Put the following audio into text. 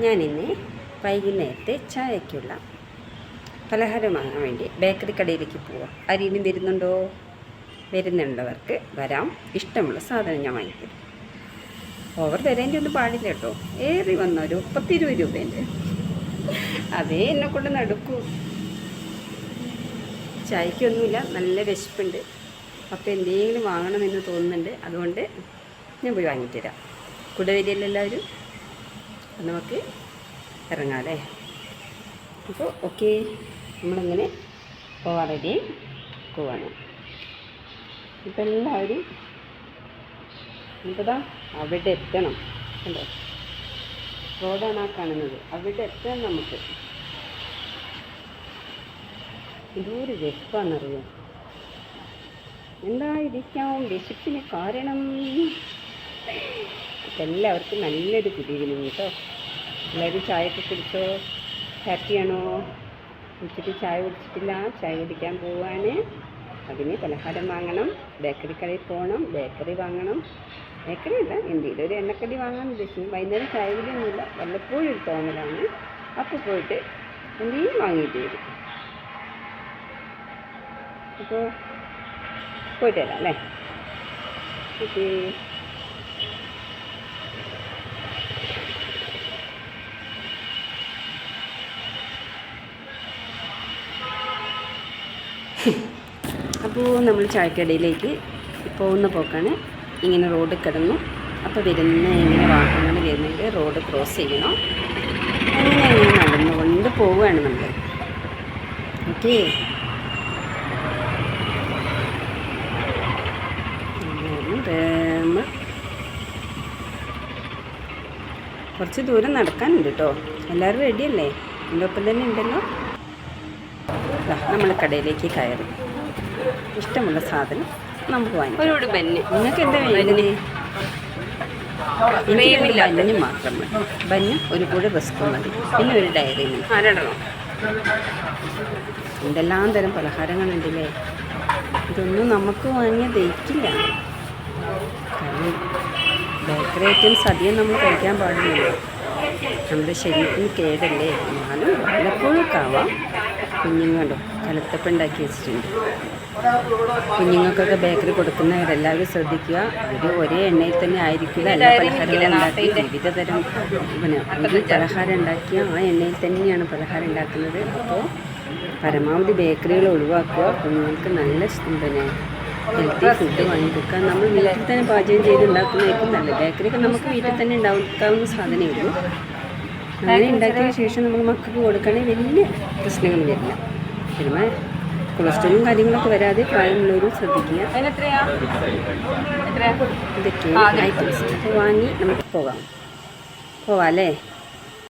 ഞാനിന്ന് വൈകുന്നേരത്തെ ചായക്കുള്ള പലഹാരം വാങ്ങാൻ വേണ്ടി ബേക്കറി കടയിലേക്ക് പോവാം. ആരെങ്കിലും വരുന്നുണ്ടോ? വരുന്നുള്ളവർക്ക് വരാം. ഇഷ്ടമുള്ള സാധനം ഞാൻ വാങ്ങിക്കും. ഓവർ വരേണ്ടി ഒന്നും പാടില്ല കേട്ടോ. ഏറി വന്ന ഒരു മുപ്പത്തിരുപത് രൂപേന്റെ. അതേ എന്നെ കൊണ്ട് നടക്കൂ. ചായക്കൊന്നുമില്ല നല്ല വിശപ്പുണ്ട്. അപ്പോൾ എന്തെങ്കിലും വാങ്ങണമെന്ന് തോന്നുന്നുണ്ട്. അതുകൊണ്ട് ഞാൻ പോയി വാങ്ങിത്തരാം. തരാം കൂടെ വരികയല്ലോ എല്ലാവരും? നമുക്ക് ഇറങ്ങാം അല്ലേ? അപ്പോൾ ഓക്കെ നമ്മളിങ്ങനെ പോവാൻ റെഡി പോവാണ്. ഇപ്പം എല്ലാവരും എന്താ അവിടെ എത്തണം അല്ലേ റോഡാണ് ആ കാണുന്നത്. അവിടെ എത്തണം നമുക്ക് ഇതൊരു വിശപ്പാണെന്നറിയോ? എന്തായിരിക്കാം? വിശപ്പിന് കാരണം എല്ലാവർക്കും നല്ലൊരു ഗുഡ് ഈവനിങ് കേട്ടോ എല്ലാവരും ചായയൊക്കെ കുടിച്ചോ? ഹാപ്പിയാണോ കുടിച്ചിട്ട് ചായ കുടിച്ചിട്ടില്ല. ചായ കുടിക്കാൻ പോവാണ്. അതിന് പലഹാരം വാങ്ങണം. ബേക്കറി കടയിൽ പോകണം ബേക്കറി വാങ്ങണം. ബേക്കറി അല്ല എന്തെങ്കിലും ഒരു എണ്ണക്കടി വാങ്ങാൻ ഉദ്ദേശിക്കും വൈകുന്നേരം ചായ കുടിയൊന്നുമില്ല. വല്ലപ്പോഴും ഒരു തോന്നലാണ്. അപ്പോൾ പോയിട്ട് എന്തെങ്കിലും വാങ്ങിയിട്ട് വരും. അപ്പോൾ പോയിട്ട് വരാം അല്ലേ? ഓക്കേ. അപ്പോൾ നമ്മൾ ചായക്കടയിലേക്ക് പോകുന്ന പോക്കാണ്. ഇങ്ങനെ റോഡ് കിടന്നു. അപ്പോൾ വരുന്ന ഇങ്ങനെ വാഹനങ്ങൾ വരുന്നുണ്ട്. റോഡ് ക്രോസ് ചെയ്യണം. അങ്ങനെ ഇങ്ങനെ നടന്നുകൊണ്ട് പോവുകയാണ് നമ്മൾ ഓക്കെ? കുറച്ച് ദൂരം നടക്കാനുണ്ട് കേട്ടോ എല്ലാവരും റെഡിയല്ലേ എന്റെ ഒപ്പം തന്നെ ഉണ്ടല്ലോ? നമ്മൾ കടയിലേക്ക് കയറി. ഇഷ്ടമുള്ള സാധനം നമുക്ക് വാങ്ങി ഒരു ബന്ന്. നിങ്ങൾക്ക് എന്താ വേണ്ടത്? എനിക്ക് ബന്നും മാത്രം മതി. ബന്നും ഒരു കൂടെ റസ്കും മതി. പിന്നെ ഒരു ഡയറി എന്തെല്ലാം തരം പലഹാരങ്ങളുണ്ടല്ലേ? ഇതൊന്നും നമുക്ക് വാങ്ങിയ ദഹിക്കില്ല. കാരണം ബേക്കറി ഐറ്റംസ് അധികം നമ്മൾ കഴിക്കാൻ പാടില്ലല്ലോ. നമ്മുടെ ശരീരത്തിന് കേടല്ലേ? എന്നാലും വല്ലപ്പോഴൊക്കെ ആവാം. കുഞ്ഞുങ്ങളുണ്ടോ കലത്തപ്പം ഉണ്ടാക്കി വെച്ചിട്ടുണ്ട്. കുഞ്ഞുങ്ങൾക്കൊക്കെ ബേക്കറി കൊടുക്കുന്നവരെല്ലാവരും ശ്രദ്ധിക്കുക. അവർ ഒരേ എണ്ണയിൽ തന്നെ ആയിരിക്കില്ല. എല്ലാ പലഹാരങ്ങളും ഉണ്ടാക്കി വിവിധ തരം പിന്നെ ഒരു പലഹാരം ഉണ്ടാക്കിയ ആ എണ്ണയിൽ തന്നെയാണ് പലഹാരം ഉണ്ടാക്കുന്നത്. അപ്പോൾ പരമാവധി ബേക്കറികൾ ഒഴിവാക്കുക. കുഞ്ഞുങ്ങൾക്ക് നല്ല പിന്നെ ഹെൽത്തി ഫുഡ് വാങ്ങി കൊടുക്കുക. നമ്മൾ വീട്ടിൽ തന്നെ പാചകം ചെയ്ത് ഉണ്ടാക്കുന്നതായിരിക്കും നല്ലത്. ബേക്കറിയൊക്കെ നമുക്ക് വീട്ടിൽ തന്നെ ഉണ്ടാക്കാവുന്ന സാധനമേ ഉള്ളൂ. അങ്ങനെ ഉണ്ടാക്കിയ ശേഷം നമ്മൾ മക്കൾക്ക് കൊടുക്കുകയാണെങ്കിൽ വലിയ പ്രശ്നങ്ങൾ വരില്ല പിന്നെ കൊളസ്ട്രോളും കാര്യങ്ങളൊക്കെ വരാതെ പ്രായമുള്ളവരും ശ്രദ്ധിക്കുക. ഇതൊക്കെ ഐറ്റംസ് വാങ്ങി നമുക്ക് പോകാം. പോവാം അല്ലേ?